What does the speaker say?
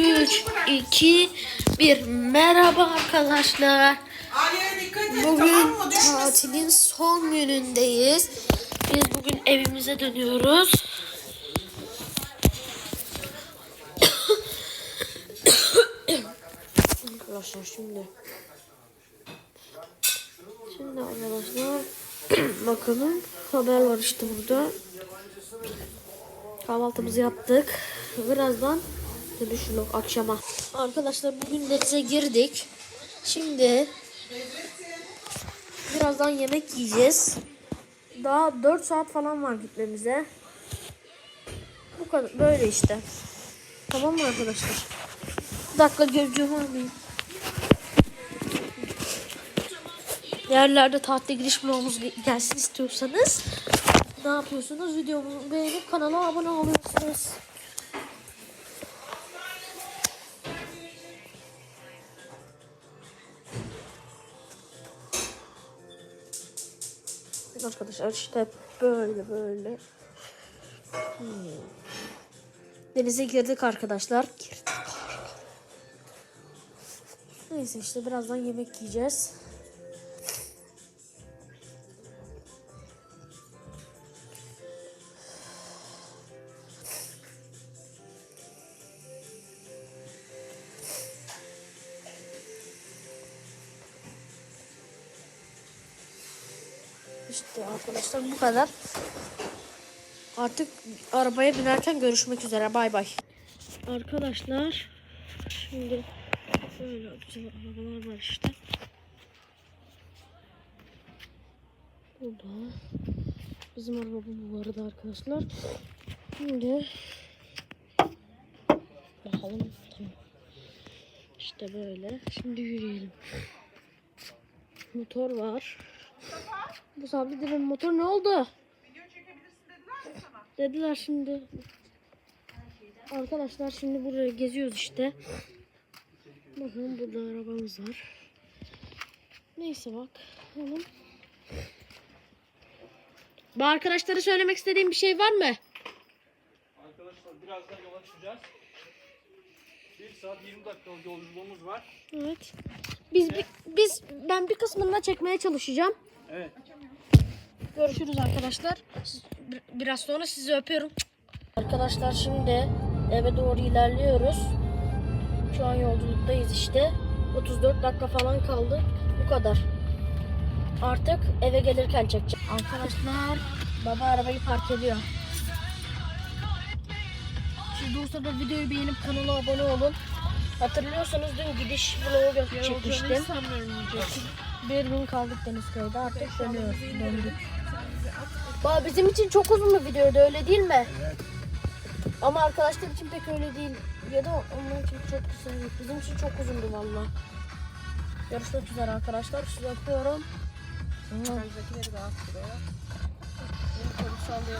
3, 2, 1. Merhaba arkadaşlar. Bugün tatilin son günündeyiz. Biz bugün evimize dönüyoruz. arkadaşlar şimdi. Şimdi arkadaşlar bakalım haber var işte burada. Kahvaltımızı yaptık. Birazdan dönüş yok akşama. Arkadaşlar bugün denize girdik. Şimdi birazdan yemek yiyeceğiz. Daha 4 saat falan var gitmemize. Bu kadar böyle işte. Tamam mı arkadaşlar? Bir dakika gözcüğümü alayım. Yerlerde tatil giriş vlogumuz ge- gelsin istiyorsanız ne yapıyorsunuz? Videomuzu beğenip kanala abone oluyorsunuz. Arkadaşlar işte böyle böyle. Hmm. Denize girdik arkadaşlar. Girdik. Neyse işte birazdan yemek yiyeceğiz. İşte arkadaşlar bu kadar. Artık arabaya binerken görüşmek üzere. Bay bay. Arkadaşlar şimdi böyle güzel arabalar var işte. Burada bizim araba bu arada arkadaşlar. Şimdi bakalım tamam. İşte böyle. Şimdi yürüyelim. Motor var. Bu sabit dedim motor ne oldu? Video çekebilirsin dediler mi sana? Dediler şimdi. Arkadaşlar şimdi buraya geziyoruz işte. Bakın burada arabamız var. Neyse bak. Oğlum. Bu arkadaşlara söylemek istediğim bir şey var mı? Arkadaşlar birazdan yola çıkacağız. 1 saat 20 dakikalık yolculuğumuz var. Evet. Biz bi- biz ben bir kısmını çekmeye çalışacağım. Evet. Görüşürüz arkadaşlar. Siz- biraz sonra sizi öpüyorum. Arkadaşlar şimdi eve doğru ilerliyoruz. Şu an yolculuktayız işte. 34 dakika falan kaldı. Bu kadar. Artık eve gelirken çekeceğim. Arkadaşlar baba arabayı park ediyor. Siz de da videoyu beğenip kanala abone olun. Hatırlıyorsanız dün gidiş vlogu çekmiştim. Bir gün kaldık Denizköy'de artık dönüyoruz. Döndük. Ba bizim için çok uzun bir videoydu öyle değil mi? Ama arkadaşlar için pek öyle değil. Ya da onlar için çok kısa. Bizim için çok uzundu valla. Görüşmek üzere arkadaşlar. Sizi öpüyorum. Öncekileri de at buraya. Bunu sallıyor.